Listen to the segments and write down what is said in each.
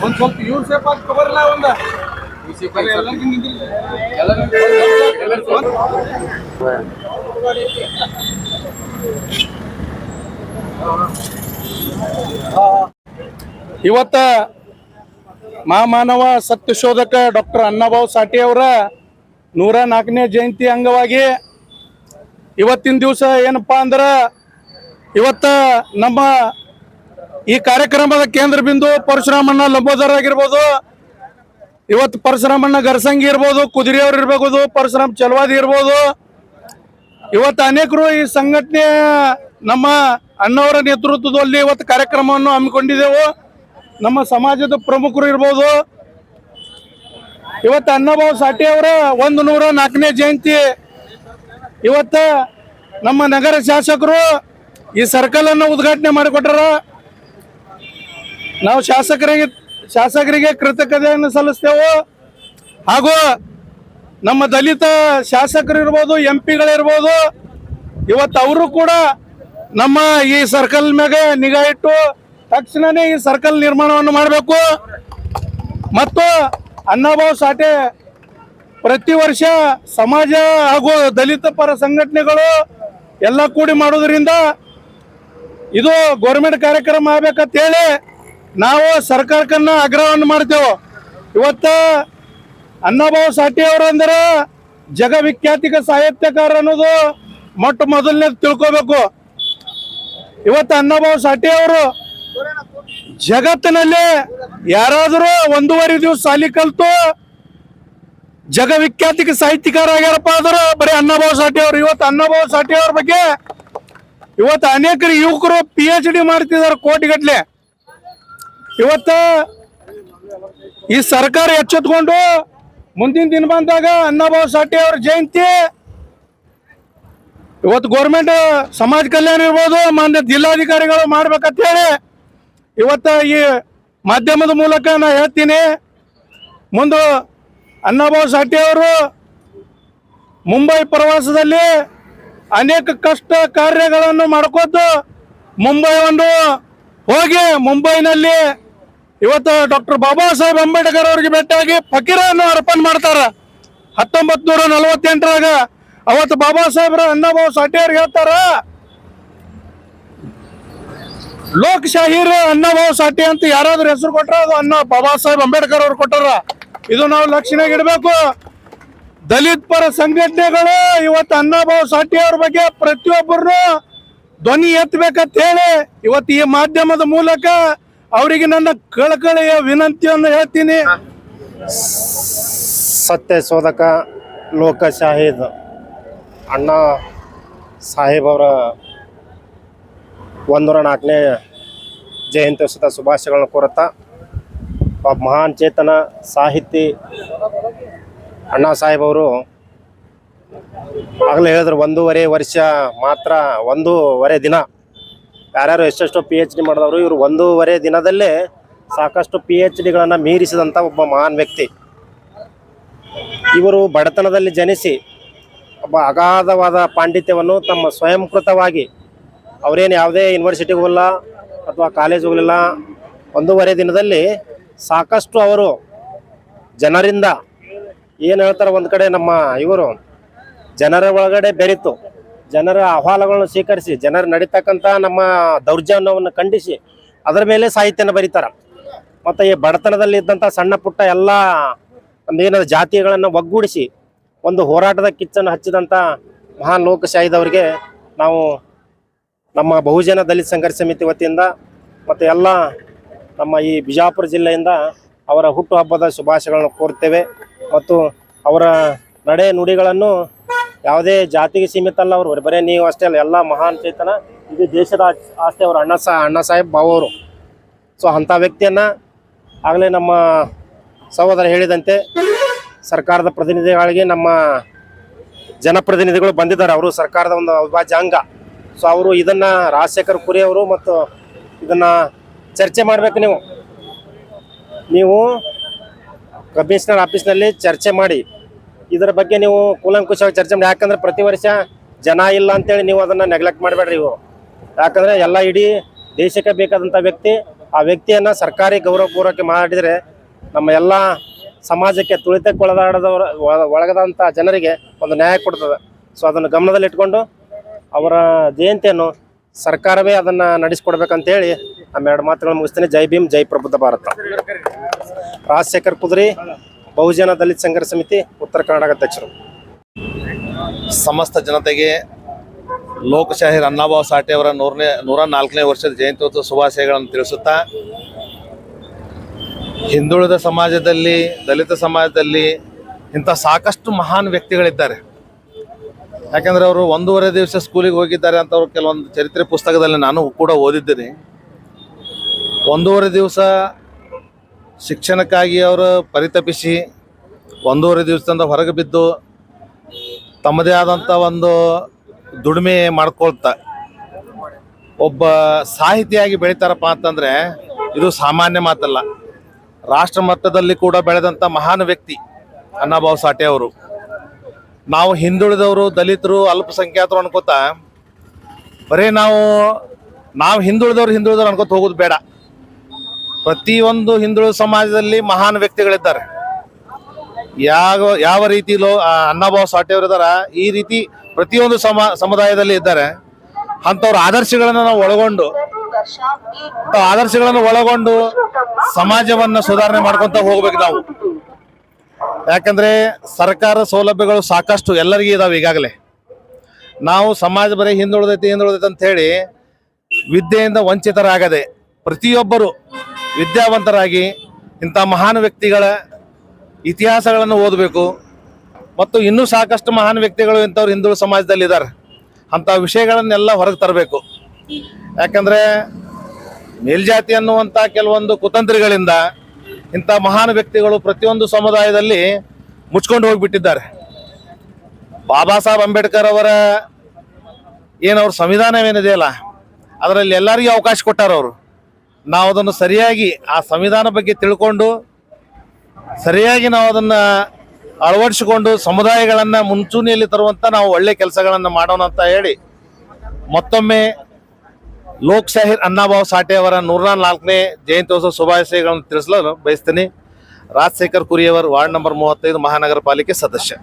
ಒಂದ್ ಸ್ವಲ್ಪ ಇವ್ರ ಸೇಫ್ ಆಗಿ ತಗೋರ್ಲ ಒಂದ. ಎಲ್ಲರಿಗೂ ಇವತ್ತ ಮಹಾಮಾನವ ಸತ್ಯಶೋಧಕ ಡಾಕ್ಟರ್ ಅನ್ನಭಾವ್ ಸಾಟಿ ಅವರ ನೂರ ನಾಲ್ಕನೇ ಜಯಂತಿ ಅಂಗವಾಗಿ ಇವತ್ತಿನ ದಿವಸ ಏನಪ್ಪಾ ಅಂದ್ರೆ ಇವತ್ತ ನಮ್ಮ ಈ ಕಾರ್ಯಕ್ರಮದ ಕೇಂದ್ರ ಬಿಂದು ಪರಶುರಾಮಣ್ಣ ಲಂಬೋದರ್ ಆಗಿರ್ಬೋದು. ಇವತ್ತು ಪರಶುರಾಮಣ್ಣ ಗರ್ಸಂಗಿ ಇರ್ಬೋದು ಕುದುರೆಯವ್ರು ಇರ್ಬೋದು, ಪರಶುರಾಮ್ ಚಲವಾದಿ ಇರ್ಬೋದು. ಇವತ್ತು ಅನೇಕರು ಈ ಸಂಘಟನೆ ನಮ್ಮ ಅಣ್ಣವರ ನೇತೃತ್ವದಲ್ಲಿ ಇವತ್ತು ಕಾರ್ಯಕ್ರಮವನ್ನು ಹಮ್ಮಿಕೊಂಡಿದ್ದೆವು. ನಮ್ಮ ಸಮಾಜದ ಪ್ರಮುಖರು ಇರ್ಬೋದು. ಇವತ್ತು ಅನ್ನಭಾವ್ ಸಾಟಿ ಅವರ ಒಂದು ನೂರ ನಾಲ್ಕನೇ ಜಯಂತಿ. ಇವತ್ತು ನಮ್ಮ ನಗರ ಶಾಸಕರು ಈ ಸರ್ಕಲ್ ಅನ್ನು ಉದ್ಘಾಟನೆ ಮಾಡಿಕೊಟ್ಟಾರ. ನಾವು ಶಾಸಕರಿಗೆ ಶಾಸಕರಿಗೆ ಕೃತಜ್ಞತೆಯನ್ನು ಸಲ್ಲಿಸ್ತೇವೆ. ಹಾಗೂ ನಮ್ಮ ದಲಿತ ಶಾಸಕರು ಇರ್ಬೋದು ಎಂ ಪಿಗಳಿರ್ಬೋದು ಇವತ್ತು ಅವರು ಕೂಡ ನಮ್ಮ ಈ ಸರ್ಕಲ್ ಮ್ಯಾಗ ನಿಗಾ ಇಟ್ಟು ತಕ್ಷಣನೇ ಈ ಸರ್ಕಲ್ ನಿರ್ಮಾಣವನ್ನು ಮಾಡಬೇಕು. ಮತ್ತು ಅನ್ನಭಾವ್ ಸಾಟೆ ಪ್ರತಿ ವರ್ಷ ಸಮಾಜ ಹಾಗೂ ದಲಿತ ಪರ ಸಂಘಟನೆಗಳು ಎಲ್ಲ ಕೂಡಿ ಮಾಡೋದ್ರಿಂದ ಇದು ಗೌರ್ಮೆಂಟ್ ಕಾರ್ಯಕ್ರಮ ಹೇಳಿ ನಾವು ಸರ್ಕಾರಕ್ಕನ್ನ ಆಗ್ರಹವನ್ನು ಮಾಡ್ತೇವೆ. ಇವತ್ತ ಅನ್ನಭಾವ್ ಸಾಠೆ ಅವರು ಅಂದ್ರೆ ಜಗವಿಖ್ಯಾತಿಕ ಸಾಹಿತ್ಯಕಾರ ಅನ್ನೋದು ಮೊಟ್ಟ ಮೊದಲನೇ ತಿಳ್ಕೋಬೇಕು. ಇವತ್ತು ಅನ್ನಭಾವ್ ಸಾಠೆ ಅವರು ಜಗತ್ತಿನಲ್ಲಿ ಯಾರಾದರೂ ಒಂದೂವರೆ ದಿವಸ ಸಾಲಿ ಕಲ್ತು ಜಗವಿಖ್ಯಾತಿಕ ಸಾಹಿತ್ಯಕಾರ ಆಗ್ಯಾರಪ್ಪ ಅಂದ್ರೆ ಬರೀ ಅನ್ನಭಾವ್ ಸಾಠೆ ಅವರು. ಇವತ್ತು ಅನ್ನಭಾವ್ ಸಾಠೆ ಅವ್ರ ಬಗ್ಗೆ ಇವತ್ತು ಅನೇಕ ಯುವಕರು ಪಿ ಎಚ್ ಡಿ ಮಾಡ್ತಿದ್ದಾರೆ ಕೋಟಿಗಟ್ಲೆ. ಇವತ್ತು ಈ ಸರ್ಕಾರ ಎಚ್ಚೆತ್ಕೊಂಡು ಮುಂದಿನ ದಿನ ಬಂದಾಗ ಅನ್ನಭಾವ್ ಸಾಠೆ ಅವ್ರ ಜಯಂತಿ ಇವತ್ತು ಗೌರ್ಮೆಂಟ್ ಸಮಾಜ ಕಲ್ಯಾಣ ಇರ್ಬೋದು, ಮಾನ್ಯ ಜಿಲ್ಲಾಧಿಕಾರಿಗಳು ಮಾಡ್ಬೇಕಂತ ಹೇಳಿ ಇವತ್ತ ಈ ಮಾಧ್ಯಮದ ಮೂಲಕ ನಾ ಹೇಳ್ತೀನಿ. ಮುಂದು ಅನ್ನಭಾವ್ ಸಾಠೆ ಅವರು ಮುಂಬೈ ಪ್ರವಾಸದಲ್ಲಿ ಅನೇಕ ಕಷ್ಟ ಕಾರ್ಯಗಳನ್ನು ಮಾಡ್ಕೋತು ಮುಂಬೈ ಒಂದು ಹೋಗಿ ಮುಂಬೈನಲ್ಲಿ ಇವತ್ತು ಡಾಕ್ಟರ್ ಬಾಬಾ ಸಾಹೇಬ್ ಅಂಬೇಡ್ಕರ್ ಅವರಿಗೆ ಭೇಟಿಯಾಗಿ ಫಕೀರನ್ನು ಅರ್ಪಣೆ ಮಾಡ್ತಾರೆ. ಹತ್ತೊಂಬತ್ತು ನೂರ ನಲವತ್ತೆಂಟರಾಗ ಅವತ್ತು ಬಾಬಾ ಸಾಹೇಬ್ರ ಅನ್ನಭಾವ್ ಸಾಠಿಯವ್ರು ಹೇಳ್ತಾರ, ಲೋಕಶಾಹಿರ ಅನ್ನಭಾವ್ ಸಾಟಿ ಅಂತ ಯಾರಾದ್ರೂ ಹೆಸರು ಕೊಟ್ರ ಅದು ಅನ್ನ ಬಾಬಾ ಸಾಹೇಬ್ ಅಂಬೇಡ್ಕರ್ ಅವ್ರು ಕೊಟ್ಟಾರ. ಇದು ನಾವು ಲಕ್ಷಣಾಗಿ ಇಡಬೇಕು. ದಲಿತ ಪರ ಸಂಘಟನೆಗಳು ಇವತ್ತು ಅನ್ನಭಾವ್ ಸಾಟಿ ಅವ್ರ ಬಗ್ಗೆ ಪ್ರತಿಯೊಬ್ಬರು ಧ್ವನಿ ಎತ್ತಬೇಕಂತ ಹೇಳಿ ಇವತ್ತು ಈ ಮಾಧ್ಯಮದ ಮೂಲಕ ಅವರಿಗೆ ನನ್ನ ಕಳಕಳಿಯ ವಿನಂತಿಯನ್ನು ಹೇಳ್ತೀನಿ. ಸತ್ಯ ಶೋಧಕ ಲೋಕ ಶಾಹಿದ್ ಅಣ್ಣ ಸಾಹೇಬ್ ಅವರ ಒಂದೂರ ನಾಲ್ಕನೇ ಜಯಂತ್ಯೋತ್ಸವದ ಶುಭಾಶಯಗಳನ್ನು ಕೋರುತ್ತಾ, ಒಬ್ಬ ಮಹಾನ್ ಚೇತನ, ಸಾಹಿತಿ ಅಣ್ಣಾ ಸಾಹೇಬ್ ಅವರು ಆಗಲೇ ಹೇಳಿದ್ರು, ಒಂದೂವರೆ ವರ್ಷ ಮಾತ್ರ, ಒಂದೂವರೆ ದಿನ. ಯಾರ್ಯಾರು ಎಷ್ಟೆಷ್ಟು ಪಿ ಎಚ್ ಡಿ ಮಾಡಿದವರು, ಇವರು ಒಂದೂವರೆ ದಿನದಲ್ಲೇ ಸಾಕಷ್ಟು ಪಿ ಎಚ್ ಡಿಗಳನ್ನು ಮೀರಿಸಿದಂಥ ಒಬ್ಬ ಮಹಾನ್ ವ್ಯಕ್ತಿ. ಇವರು ಬಡತನದಲ್ಲಿ ಜನಿಸಿ ಒಬ್ಬ ಅಗಾಧವಾದ ಪಾಂಡಿತ್ಯವನ್ನು ತಮ್ಮ ಸ್ವಯಂಕೃತವಾಗಿ ಅವರೇನು ಯಾವುದೇ ಯೂನಿವರ್ಸಿಟಿಗೆ ಅಥವಾ ಕಾಲೇಜ್ ಒಂದೂವರೆ ದಿನದಲ್ಲಿ ಸಾಕಷ್ಟು ಅವರು ಜನರಿಂದ ಏನು ಹೇಳ್ತಾರೆ ಒಂದು ಕಡೆ ನಮ್ಮ ಇವರು ಜನರ ಒಳಗಡೆ ಬೆರೆತು, ಜನರ ಅಹವಾಲುಗಳನ್ನು ಸ್ವೀಕರಿಸಿ, ಜನರು ನಡೀತಕ್ಕಂಥ ನಮ್ಮ ದೌರ್ಜನ್ಯವನ್ನು ಖಂಡಿಸಿ ಅದರ ಮೇಲೆ ಸಾಹಿತ್ಯನ ಬರೀತಾರೆ. ಮತ್ತು ಈ ಬಡತನದಲ್ಲಿ ಇದ್ದಂಥ ಸಣ್ಣ ಪುಟ್ಟ ಎಲ್ಲ ಒಂದೇನಾದ ಜಾತಿಗಳನ್ನು ಒಗ್ಗೂಡಿಸಿ ಒಂದು ಹೋರಾಟದ ಕಿಚ್ಚನ್ನು ಹಚ್ಚಿದಂಥ ಮಹಾನ್ ಲೋಕಶಾಹಿದವರಿಗೆ ನಾವು ನಮ್ಮ ಬಹುಜನ ದಲಿತ ಸಂಘರ್ಷ ಸಮಿತಿ ವತಿಯಿಂದ ಮತ್ತು ಎಲ್ಲ ನಮ್ಮ ಈ ಬಿಜಾಪುರ ಜಿಲ್ಲೆಯಿಂದ ಅವರ ಹುಟ್ಟುಹಬ್ಬದ ಶುಭಾಶಯಗಳನ್ನು ಕೋರ್ತೇವೆ ಮತ್ತು ಅವರ ನಡೆ ನುಡಿಗಳನ್ನು ಯಾವುದೇ ಜಾತಿಗೆ ಸೀಮಿತ ಅಲ್ಲ, ಅವರು ಬರೀ ನೀವು ಅಷ್ಟೇ ಅಲ್ಲ, ಎಲ್ಲ ಮಹಾನ್ ಚೇತನ ಇದು ದೇಶದ ಆಸ್- ಆಸ್ತಿ ಅವರು ಅಣ್ಣ ಸಾ, ಅಣ್ಣ ಸಾಹೇಬ್ ಬಾವು ಅವರು. ಸೊ ಅಂಥ ವ್ಯಕ್ತಿಯನ್ನು ಆಗಲೇ ನಮ್ಮ ಸಹೋದರ ಹೇಳಿದಂತೆ ಸರ್ಕಾರದ ಪ್ರತಿನಿಧಿಗಳಿಗೆ ನಮ್ಮ ಜನಪ್ರತಿನಿಧಿಗಳು ಬಂದಿದ್ದಾರೆ. ಅವರು ಸರ್ಕಾರದ ಒಂದು ಅವಿಭಾಜ್ಯ ಅಂಗ ಸೊ ಅವರು ಇದನ್ನು ರಾಜಶೇಖರ್ ಕುರಿ ಅವರು ಮತ್ತು ಇದನ್ನು ಚರ್ಚೆ ಮಾಡಬೇಕು ನೀವು. ನೀವು ಕಮಿಷನರ್ ಆಫೀಸ್ನಲ್ಲಿ ಚರ್ಚೆ ಮಾಡಿ. ಇದರ ಬಗ್ಗೆ ನೀವು ಕೂಲಂಕುಷವಾಗಿ ಚರ್ಚೆ ಮಾಡಿ. ಯಾಕಂದ್ರೆ ಪ್ರತಿ ವರ್ಷ ಜನ ಇಲ್ಲ ಅಂತೇಳಿ ನೀವು ಅದನ್ನು ನೆಗ್ಲೆಕ್ಟ್ ಮಾಡಬೇಡ್ರಿ ಇವು ಯಾಕಂದ್ರೆ ಎಲ್ಲ ಇಡೀ ದೇಶಕ್ಕೆ ಬೇಕಾದಂಥ ವ್ಯಕ್ತಿ, ಆ ವ್ಯಕ್ತಿಯನ್ನು ಸರ್ಕಾರಿ ಗೌರವಪೂರ್ವಕ್ಕೆ ಮಾಡಿದರೆ ನಮ್ಮ ಎಲ್ಲ ಸಮಾಜಕ್ಕೆ ತುಳಿತಕ್ಕೆ ಒಳಗಾಡದವರ ಒಳಗದಂಥ ಜನರಿಗೆ ಒಂದು ನ್ಯಾಯ ಕೊಡ್ತದೆ. ಸೊ ಅದನ್ನು ಗಮನದಲ್ಲಿಟ್ಕೊಂಡು ಅವರ ಜಯಂತಿಯನ್ನು ಸರ್ಕಾರವೇ ಅದನ್ನು ನಡೆಸ್ಕೊಡ್ಬೇಕಂತೇಳಿ ಎರಡು ಮಾತುಗಳನ್ನು ಮುಗಿಸ್ತೇನೆ. ಜೈ ಭೀಮ್, ಜೈ ಪ್ರಬುದ್ಧ ಭಾರತ. ರಾಜಶೇಖರ್ ಕುದುರಿ, ಬಹುಜನ ದಲಿತ ಸಂಘರ್ಷ ಸಮಿತಿ, ಉತ್ತರ ಕರ್ನಾಟಕ ಅಧ್ಯಕ್ಷರು. ಸಮಸ್ತ ಜನತೆಗೆ ಲೋಕಶಾಹಿ ಅಣ್ಣಾಭಾವ್ ಸಾಠೆ ಅವರ ನೂರನೇ ನೂರ ನಾಲ್ಕನೇ ವರ್ಷದ ಜಯಂತ್ಯೋತ್ಸವ ಶುಭಾಶಯಗಳನ್ನು ತಿಳಿಸುತ್ತಾ ಹಿಂದುಳಿದ ಸಮಾಜದಲ್ಲಿ, ದಲಿತ ಸಮಾಜದಲ್ಲಿ ಇಂಥ ಸಾಕಷ್ಟು ಮಹಾನ್ ವ್ಯಕ್ತಿಗಳಿದ್ದಾರೆ. ಯಾಕಂದ್ರೆ ಅವರು ಒಂದೂವರೆ ದಿವಸ ಸ್ಕೂಲಿಗೆ ಹೋಗಿದ್ದಾರೆ ಅಂತ ಅವ್ರು ಕೆಲವೊಂದು ಚರಿತ್ರೆ ಪುಸ್ತಕದಲ್ಲಿ ನಾನು ಕೂಡ ಓದಿದ್ದೀನಿ. ಒಂದೂವರೆ ದಿವಸ ಶಿಕ್ಷಣಕ್ಕಾಗಿ ಅವರು ಪರಿತಪಿಸಿ, ಒಂದೂವರೆ ದಿವಸದಿಂದ ಹೊರಗೆ ಬಿದ್ದು ತಮ್ಮದೇ ಆದಂಥ ಒಂದು ದುಡಿಮೆ ಮಾಡ್ಕೊಳ್ತಾ, ಒಬ್ಬ ಸಾಹಿತಿಯಾಗಿ ಬೆಳಿತಾರಪ್ಪ ಅಂತಂದರೆ ಇದು ಸಾಮಾನ್ಯ ಮಾತಲ್ಲ. ರಾಷ್ಟ್ರ ಮಟ್ಟದಲ್ಲಿ ಕೂಡ ಬೆಳೆದಂಥ ಮಹಾನ್ ವ್ಯಕ್ತಿ ಅಣ್ಣಾಭಾವ್ ಸಾಟೆ ಅವರು. ನಾವು ಹಿಂದುಳಿದವರು, ದಲಿತರು, ಅಲ್ಪಸಂಖ್ಯಾತರು ಅನ್ಕೋತ, ಬರೀ ನಾವು ನಾವು ಹಿಂದುಳಿದವ್ರು ಹಿಂದುಳಿದವ್ರು ಅನ್ಕೋತ ಹೋಗೋದು ಬೇಡ. ಪ್ರತಿಯೊಂದು ಹಿಂದುಳಿದ ಸಮಾಜದಲ್ಲಿ ಮಹಾನ್ ವ್ಯಕ್ತಿಗಳಿದ್ದಾರೆ. ಯಾವ ಯಾವ ರೀತಿ ಲೋ ಆ ಅಣ್ಣಾಭಾವ್ ಸಾಠೆ ಅವರು ಇದಾರ, ಈ ರೀತಿ ಪ್ರತಿಯೊಂದು ಸಮ, ಸಮುದಾಯದಲ್ಲಿ ಇದ್ದಾರೆ. ಅಂಥವ್ರ ಆದರ್ಶಗಳನ್ನು ನಾವು ಒಳಗೊಂಡು ಆದರ್ಶಗಳನ್ನು ಒಳಗೊಂಡು ಸಮಾಜವನ್ನ ಸುಧಾರಣೆ ಮಾಡ್ಕೊಂತ ಹೋಗ್ಬೇಕು ನಾವು. ಯಾಕಂದ್ರೆ ಸರ್ಕಾರ ಸೌಲಭ್ಯಗಳು ಸಾಕಷ್ಟು ಎಲ್ಲರಿಗೂ ಇದಾವೆ ಈಗಾಗಲೇ. ನಾವು ಸಮಾಜ ಬರೀ ಹಿಂದುಳಿದೈತಿ ಹಿಂದುಳಿದೈತಿ ಅಂತ ಹೇಳಿ ವಿದ್ಯೆಯಿಂದ ವಂಚಿತರಾಗದೆ ಪ್ರತಿಯೊಬ್ಬರು ವಿದ್ಯಾವಂತರಾಗಿ ಇಂಥ ಮಹಾನ್ ವ್ಯಕ್ತಿಗಳ ಇತಿಹಾಸಗಳನ್ನು ಓದಬೇಕು. ಮತ್ತು ಇನ್ನೂ ಸಾಕಷ್ಟು ಮಹಾನ್ ವ್ಯಕ್ತಿಗಳು ಇಂಥವ್ರು ಹಿಂದುಳಿದ ಸಮಾಜದಲ್ಲಿ ಇದ್ದಾರೆ ಅಂಥ ವಿಷಯಗಳನ್ನೆಲ್ಲ ಹೊರಗೆ ತರಬೇಕು. ಯಾಕಂದರೆ ಮೇಲ್ಜಾತಿ ಅನ್ನುವಂಥ ಕೆಲವೊಂದು ಕುತಂತ್ರಿಗಳಿಂದ ಇಂಥ ಮಹಾನ್ ವ್ಯಕ್ತಿಗಳು ಪ್ರತಿಯೊಂದು ಸಮುದಾಯದಲ್ಲಿ ಮುಚ್ಕೊಂಡು ಹೋಗಿಬಿಟ್ಟಿದ್ದಾರೆ. ಬಾಬಾ ಸಾಹೇಬ್ ಅಂಬೇಡ್ಕರ್ ಅವರ ಏನು ಅವ್ರ ಸಂವಿಧಾನವೇನಿದೆಯಲ್ಲ ಅದರಲ್ಲಿ ಎಲ್ಲರಿಗೂ ಅವಕಾಶ ಕೊಟ್ಟಾರ ಅವರು. ನಾವು ಅದನ್ನು ಸರಿಯಾಗಿ ಆ ಸಂವಿಧಾನ ಬಗ್ಗೆ ತಿಳ್ಕೊಂಡು, ಸರಿಯಾಗಿ ನಾವು ಅದನ್ನ ಅಳವಡಿಸಿಕೊಂಡು ಸಮುದಾಯಗಳನ್ನು ಮುಂಚೂಣಿಯಲ್ಲಿ ತರುವಂತ ನಾವು ಒಳ್ಳೆ ಕೆಲಸಗಳನ್ನು ಮಾಡೋಣ ಅಂತ ಹೇಳಿ ಮತ್ತೊಮ್ಮೆ ಲೋಕ್ ಶಾಹಿರ್ ಅಣ್ಣಾಭಾವ್ ಸಾಠೆ ಅವರ ನೂರ ನಾಲ್ಕನೇ ಜಯಂತ್ಯೋತ್ಸವ ಶುಭಾಶಯಗಳನ್ನು ತಿಳಿಸಲು ಬಯಸ್ತೀನಿ. ರಾಜಶೇಖರ್ ಕುರಿಯವರ್ ವಾರ್ಡ್ ನಂಬರ್ ಮೂವತ್ತೈದು ಮಹಾನಗರ ಪಾಲಿಕೆ ಸದಸ್ಯ.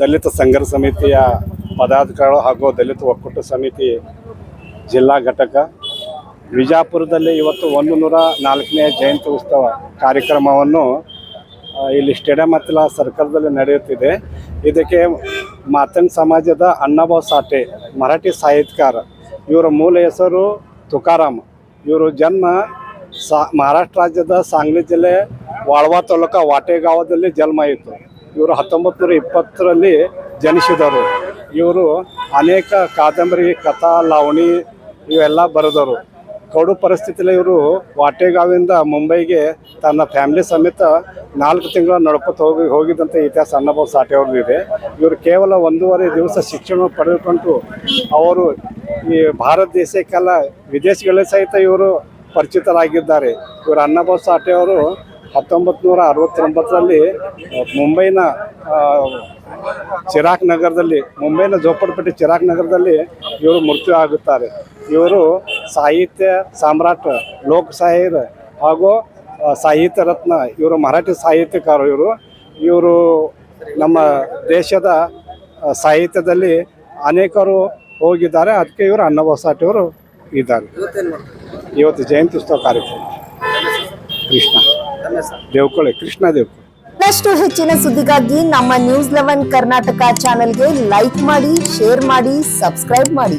ದಲಿತ ಸಂಘರ್ಷ ಸಮಿತಿಯ ಪದಾಧಿಕಾರಿಗಳು ಹಾಗೂ ದಲಿತ ಒಕ್ಕೂಟ ಸಮಿತಿ ಜಿಲ್ಲಾ ಘಟಕ, ವಿಜಾಪುರದಲ್ಲಿ ಇವತ್ತು ಒಂದು ನೂರ ನಾಲ್ಕನೇ ಜಯಂತಿ ಉತ್ಸವ ಕಾರ್ಯಕ್ರಮವನ್ನು ಇಲ್ಲಿ ಸ್ಟೇಡಿಯಂ ಹತ್ತಿರ ಸರ್ಕಲ್ದಲ್ಲಿ ನಡೆಯುತ್ತಿದೆ. ಇದಕ್ಕೆ ಮಾತನ್ ಸಮಾಜದ ಅಣ್ಣಾಭಾವ್ ಸಾಠೆ ಮರಾಠಿ ಸಾಹಿತ್ಯಕಾರ ಇವರ ಮೂಲ ಹೆಸರು ತುಕಾರಾಮ್. ಇವರು ಜನ್ಮ ಸಾ, ಮಹಾರಾಷ್ಟ್ರ ರಾಜ್ಯದ ಸಾಂಗ್ಲಿ ಜಿಲ್ಲೆ ವಾಳ್ವಾ ತಾಲೂಕ ವಾಟೆಗಾವದಲ್ಲಿ ಜನ್ಮ ಆಯಿತು. ಇವರು ಹತ್ತೊಂಬತ್ತು ನೂರ ಇಪ್ಪತ್ತರಲ್ಲಿ ಜನಿಸಿದರು ಇವರು ಅನೇಕ ಕಾದಂಬರಿ, ಕಥಾ, ಲಾವಣಿ ಇವೆಲ್ಲ ಬರೆದರು ಕಡು ಪರಿಸ್ಥಿತಿಯಲ್ಲಿ ಇವರು ವಾಟೆಗಾವಿಂದ ಮುಂಬೈಗೆ ತನ್ನ ಫ್ಯಾಮಿಲಿ ಸಮೇತ ನಾಲ್ಕು ತಿಂಗಳ ನಡ್ಕೊತ ಹೋಗಿ ಹೋಗಿದ್ದಂಥ ಇತಿಹಾಸ ಅನ್ನಭಾವ್ ಸಾಟೆ ಅವ್ರದ್ದು ಇದೆ. ಇವರು ಕೇವಲ ಒಂದೂವರೆ ದಿವಸ ಶಿಕ್ಷಣ ಪಡೆದುಕೊಂಡು ಅವರು ಈ ಭಾರತ ದೇಶಕ್ಕೆಲ್ಲ ವಿದೇಶಗಳೇ ಸಹಿತ ಇವರು ಪರಿಚಿತರಾಗಿದ್ದಾರೆ. ಇವರು ಅನ್ನಭಾವ್ ಸಾಠೆ ಅವರು ಹತ್ತೊಂಬತ್ತು ನೂರ ಅರವತ್ತೊಂಬತ್ತರಲ್ಲಿ ಮುಂಬೈನ ಚಿರಾಗ್ ನಗರದಲ್ಲಿ, ಮುಂಬೈನ ಜೋಪಡಪಟ್ಟಿ ಚಿರಾಕ್ ನಗರದಲ್ಲಿ ಇವರು ಮೃತ್ಯು ಆಗುತ್ತಾರೆ. ಇವರು ಸಾಹಿತ್ಯ, ಸಾಮ್ರಾಟ್, ಲೋಕ್ ಸಾಹಿರ್ ಹಾಗೂ ಸಾಹಿತ್ಯ ರತ್ನ, ಇವರು ಮರಾಠಿ ಸಾಹಿತ್ಯಕಾರರು ಇವರು. ಇವರು ನಮ್ಮ ದೇಶದ ಸಾಹಿತ್ಯದಲ್ಲಿ ಅನೇಕರು ಹೋಗಿದ್ದಾರೆ. ಅದಕ್ಕೆ ಇವರು ಅನ್ನ ಸಾಠೆ ಅವರು ಇದ್ದಾರೆ ಇವತ್ತು ಜಯಂತಿ ಉತ್ಸವ ಕಾರ್ಯಕ್ರಮ. ಕೃಷ್ಣ. ದೇವ್ಕೊಳ್ಳಿ ಕೃಷ್ಣ ದೇವ್ಕೊಳ್ಳಿ ಇನ್ನಷ್ಟು ಹೆಚ್ಚಿನ ಸುದ್ದಿಗಾಗಿ ನಮ್ಮ ನ್ಯೂಸ್ ಲೆವೆನ್ ಕರ್ನಾಟಕ ಚಾನೆಲ್ಗೆ ಲೈಕ್ ಮಾಡಿ ಶೇರ್ ಮಾಡಿ ಸಬ್ಸ್ಕ್ರೈಬ್ ಮಾಡಿ.